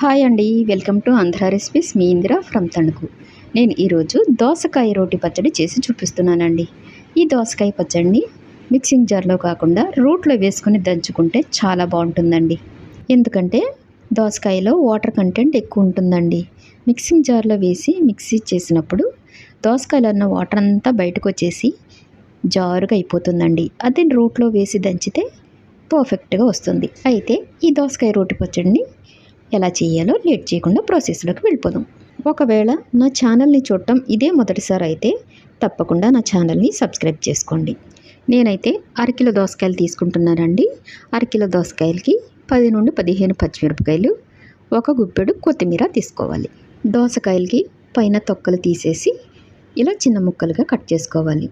Hi అండి welcome to Andhra recipes. మీ Indira from Tanuku. నేను ఈరోజు దోసకాయ రోటి పచ్చడి చేసి చూపిస్తున్నానండి. ఈ దోసకాయ పచ్చడిని మిక్సింగ్ జార్లో కాకుండా రోట్లో వేసుకొని దంచుకుంటే చాలా బాగుంటుందండి. ఎందుకంటే దోసకాయలో వాటర్ కంటెంట్ ఎక్కువ ఉంటుందండి. మిక్సింగ్ జార్లో వేసి మిక్సీ చేసినప్పుడు దోసకాయలో ఉన్న వాటర్ అంతా బయటకు వచ్చేసి జారుగా అయిపోతుందండి. అదే రోట్లో వేసి దంచితే పర్ఫెక్ట్గా వస్తుంది. అయితే ఈ దోసకాయ రోటి పచ్చడిని ఎలా చేయాలో లేట్ చేయకుండా ప్రాసెస్లోకి వెళ్ళిపోదాం. ఒకవేళ నా ఛానల్ని చూడటం ఇదే మొదటిసారి అయితే తప్పకుండా నా ఛానల్ని సబ్స్క్రైబ్ చేసుకోండి. నేనైతే అరకిలో దోసకాయలు తీసుకుంటున్నానండి. అరకిలో దోసకాయలకి పది నుండి పదిహేను పచ్చిమిరపకాయలు ఒక గుప్పెడు కొత్తిమీర తీసుకోవాలి. దోసకాయలకి పైన తొక్కలు తీసేసి ఇలా చిన్న ముక్కలుగా కట్ చేసుకోవాలి.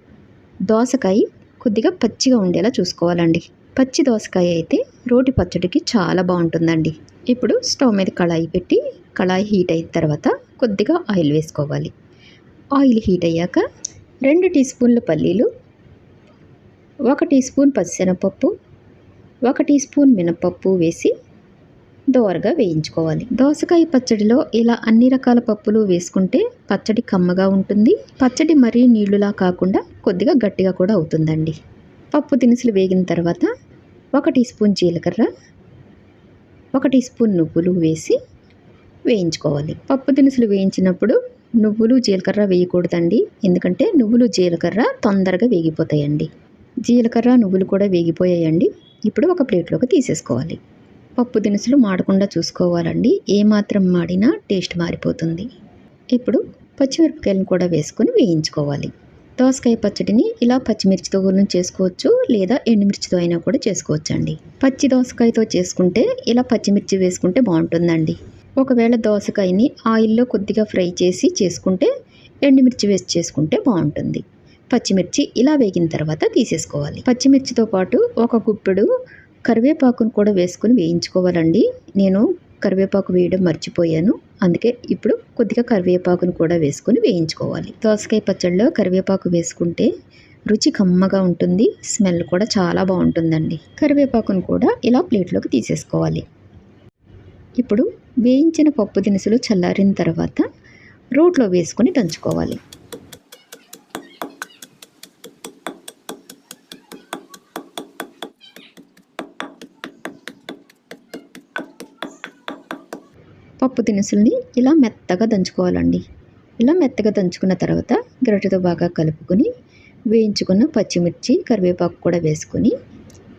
దోసకాయ కొద్దిగా పచ్చిగా ఉండేలా చూసుకోవాలండి. పచ్చి దోసకాయ అయితే రోటి పచ్చడికి చాలా బాగుంటుందండి. ఇప్పుడు స్టవ్ మీద కళాయి పెట్టి కళాయి హీట్ అయిన తర్వాత కొద్దిగా ఆయిల్ వేసుకోవాలి. ఆయిల్ హీట్ అయ్యాక రెండు టీ స్పూన్ల పల్లీలు ఒక టీ స్పూన్ పచ్చిశనగపప్పు ఒక టీ స్పూన్ మినపప్పు వేసి దోరగా వేయించుకోవాలి. దోసకాయ పచ్చడిలో ఇలా అన్ని రకాల పప్పులు వేసుకుంటే పచ్చడి కమ్మగా ఉంటుంది. పచ్చడి మరీ నీళ్ళులా కాకుండా కొద్దిగా గట్టిగా కూడా అవుతుందండి. పప్పు దినుసులు వేగిన తర్వాత ఒక టీ స్పూన్ జీలకర్ర ఒక టీ స్పూన్ నువ్వులు వేసి వేయించుకోవాలి. పప్పు దినుసులు వేయించినప్పుడు నువ్వులు జీలకర్ర వేయకూడదండి. ఎందుకంటే నువ్వులు జీలకర్ర తొందరగా వేగిపోతాయండి. జీలకర్ర నువ్వులు కూడా వేగిపోయాయండి. ఇప్పుడు ఒక ప్లేట్లోకి తీసేసుకోవాలి. పప్పు దినుసులు మాడకుండా చూసుకోవాలండి. ఏమాత్రం మాడినా టేస్ట్ మారిపోతుంది. ఇప్పుడు పచ్చిమిరపకాయలను కూడా వేసుకొని వేయించుకోవాలి. దోసకాయ పచ్చడిని ఇలా పచ్చిమిర్చితో కూడా చేసుకోవచ్చు లేదా ఎండుమిర్చితో అయినా కూడా చేసుకోవచ్చండి. పచ్చి దోసకాయతో చేసుకుంటే ఇలా పచ్చిమిర్చి వేసుకుంటే బాగుంటుందండి. ఒకవేళ దోసకాయని ఆయిల్లో కొద్దిగా ఫ్రై చేసి చేసుకుంటే ఎండుమిర్చి వేసి చేసుకుంటే బాగుంటుంది. పచ్చిమిర్చి ఇలా వేగిన తర్వాత తీసేసుకోవాలి. పచ్చిమిర్చితో పాటు ఒక గుప్పెడు కరివేపాకును కూడా వేసుకుని వేయించుకోవాలండి. నేను కరివేపాకు వేయడం మర్చిపోయాను. అందుకే ఇప్పుడు కొద్దిగా కరివేపాకును కూడా వేసుకొని వేయించుకోవాలి. దోసకాయ పచ్చడిలో కరివేపాకు వేసుకుంటే రుచి కమ్మగా ఉంటుంది. స్మెల్ కూడా చాలా బాగుంటుందండి. కరివేపాకును కూడా ఇలా ప్లేట్లోకి తీసేసుకోవాలి. ఇప్పుడు వేయించిన పప్పు దినుసులు చల్లారిన తర్వాత రోట్లో వేసుకొని దంచుకోవాలి. పప్పు దినుసుల్ని ఇలా మెత్తగా దంచుకోవాలండి. ఇలా మెత్తగా దంచుకున్న తర్వాత గరిటెతో బాగా కలుపుకొని వేయించుకున్న పచ్చిమిర్చి కరివేపాకు కూడా వేసుకొని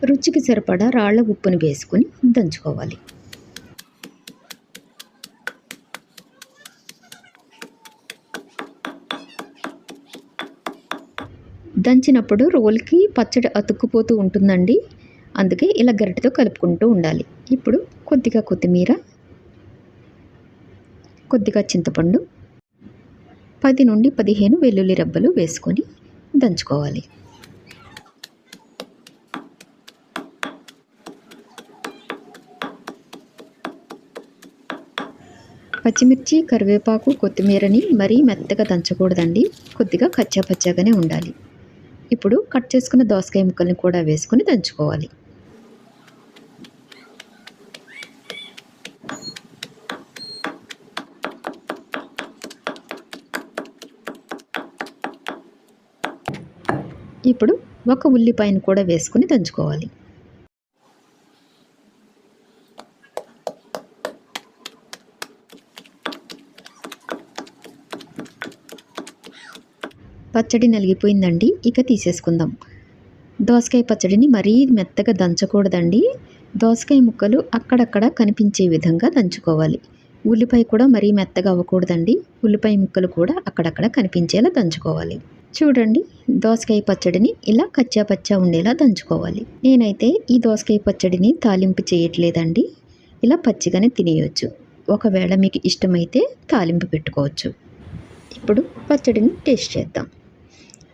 రుచికి సరిపడా రాళ్ళ ఉప్పుని వేసుకొని దంచుకోవాలి. దంచినప్పుడు రోల్కి పచ్చడి అతుక్కుపోతూ ఉంటుందండి. అందుకే ఇలా గరిటెతో కలుపుకుంటూ ఉండాలి. ఇప్పుడు కొద్దిగా కొత్తిమీర కొద్దిగా చింతపండు పది నుండి పదిహేను వెల్లుల్లి రబ్బలు వేసుకొని దంచుకోవాలి. పచ్చిమిర్చి కరివేపాకు కొత్తిమీరని మరీ మెత్తగా దంచకూడదండి. కొద్దిగా కచ్చా పచ్చాగానే ఉండాలి. ఇప్పుడు కట్ చేసుకున్న దోసకాయ ముక్కల్ని కూడా వేసుకొని దంచుకోవాలి. ఇప్పుడు ఒక ఉల్లిపాయను కూడా వేసుకుని దంచుకోవాలి. పచ్చడి నలిగిపోయిందండి ఇక తీసేసుకుందాం. దోసకాయ పచ్చడిని మరీ మెత్తగా దంచకూడదండి. దోసకాయ ముక్కలు అక్కడక్కడ కనిపించే విధంగా దంచుకోవాలి. ఉల్లిపాయ కూడా మరీ మెత్తగా అవ్వకూడదండి. ఉల్లిపాయ ముక్కలు కూడా అక్కడక్కడ కనిపించేలా దంచుకోవాలి. చూడండి దోసకాయ పచ్చడిని ఇలా కచ్చా పచ్చా ఉండేలా దంచుకోవాలి. నేనైతే ఈ దోసకాయ పచ్చడిని తాలింపు చేయట్లేదండి. ఇలా పచ్చిగానే తినేయొచ్చు. ఒకవేళ మీకు ఇష్టమైతే తాలింపు పెట్టుకోవచ్చు. ఇప్పుడు పచ్చడిని టేస్ట్ చేద్దాం.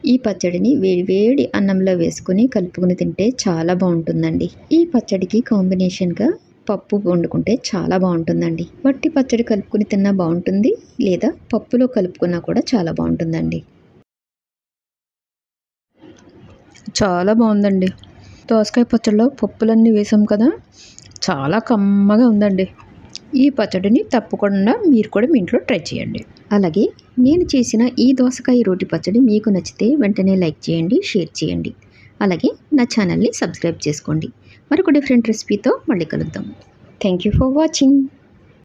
ఈ పచ్చడిని వేడి వేడి అన్నంలో వేసుకొని కలుపుకొని తింటే చాలా బాగుంటుందండి. ఈ పచ్చడికి కాంబినేషన్గా పప్పు వండుకుంటే చాలా బాగుంటుందండి. వట్టి పచ్చడి కలుపుకొని తిన్నా బాగుంటుంది లేదా పప్పులో కలుపుకున్నా కూడా చాలా బాగుంటుందండి. చాలా బాగుందండి. దోసకాయ పచ్చడిలో పప్పులన్నీ వేసాం కదా చాలా కమ్మగా ఉందండి. ఈ పచ్చడిని తప్పకుండా మీరు కూడా మీ ఇంట్లో ట్రై చేయండి. అలాగే నేను చేసిన ఈ దోసకాయ రోటి పచ్చడి మీకు నచ్చితే వెంటనే లైక్ చేయండి షేర్ చేయండి. అలాగే నా ఛానల్ని సబ్స్క్రైబ్ చేసుకోండి. మరొక డిఫరెంట్ రెసిపీతో మళ్ళీ కలుద్దాం. Thank you for watching.